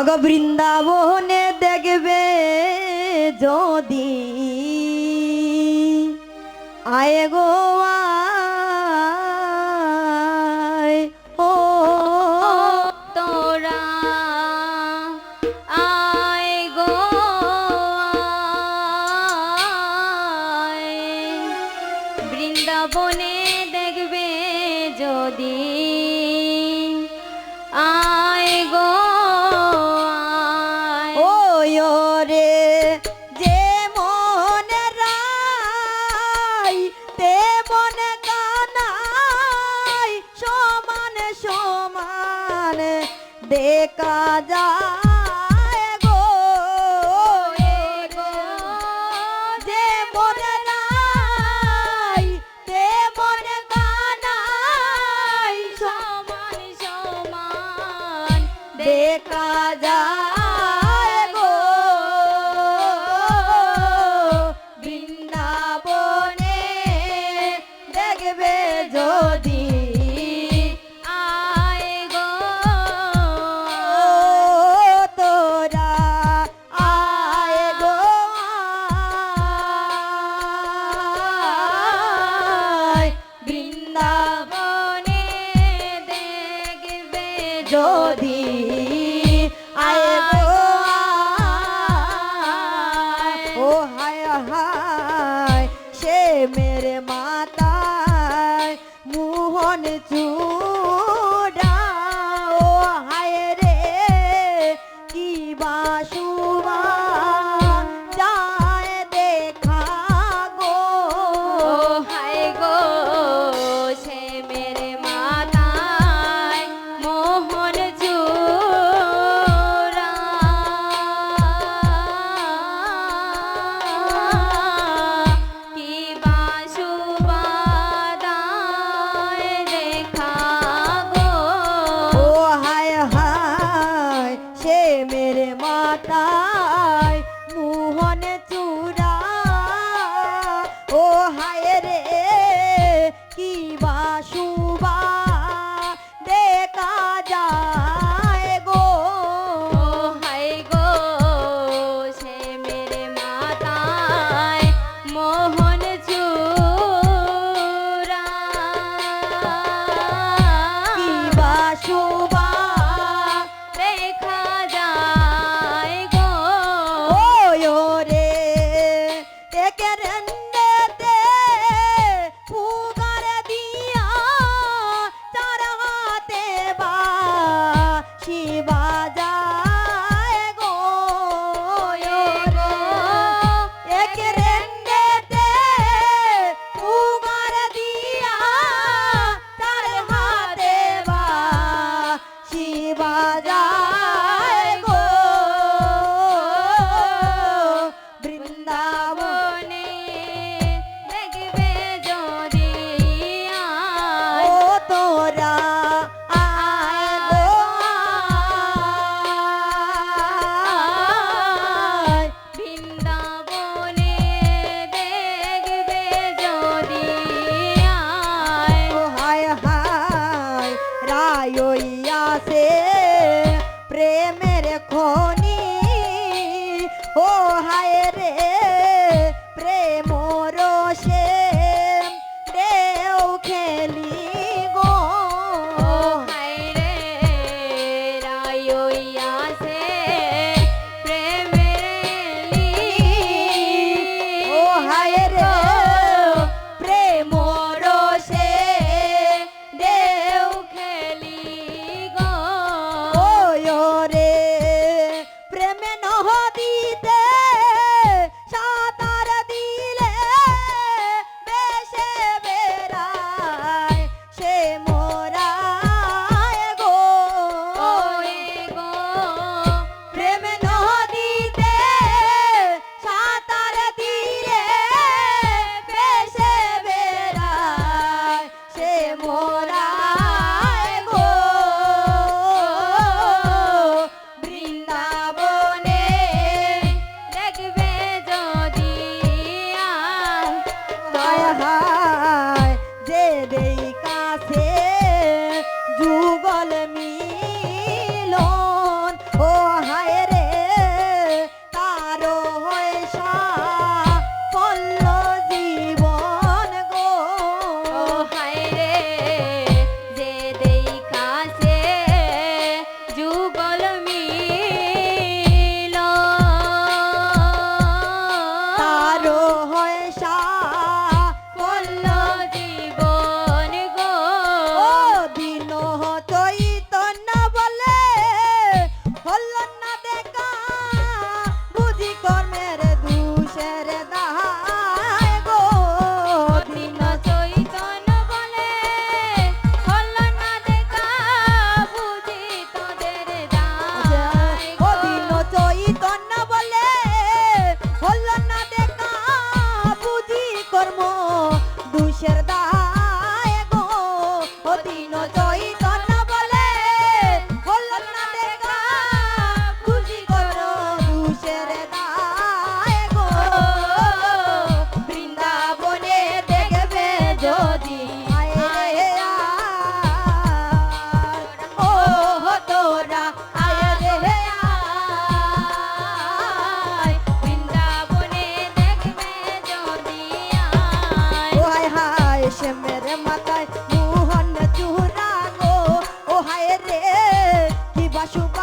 অগ বৃন্দাবনে দেখবে যদি আয় গো বৃন্দাবনে দেখবে যদি সমান দেখা যায়। মেরে মাতায় মোহন চুল கேரன் এখনই llevó. Şerada You.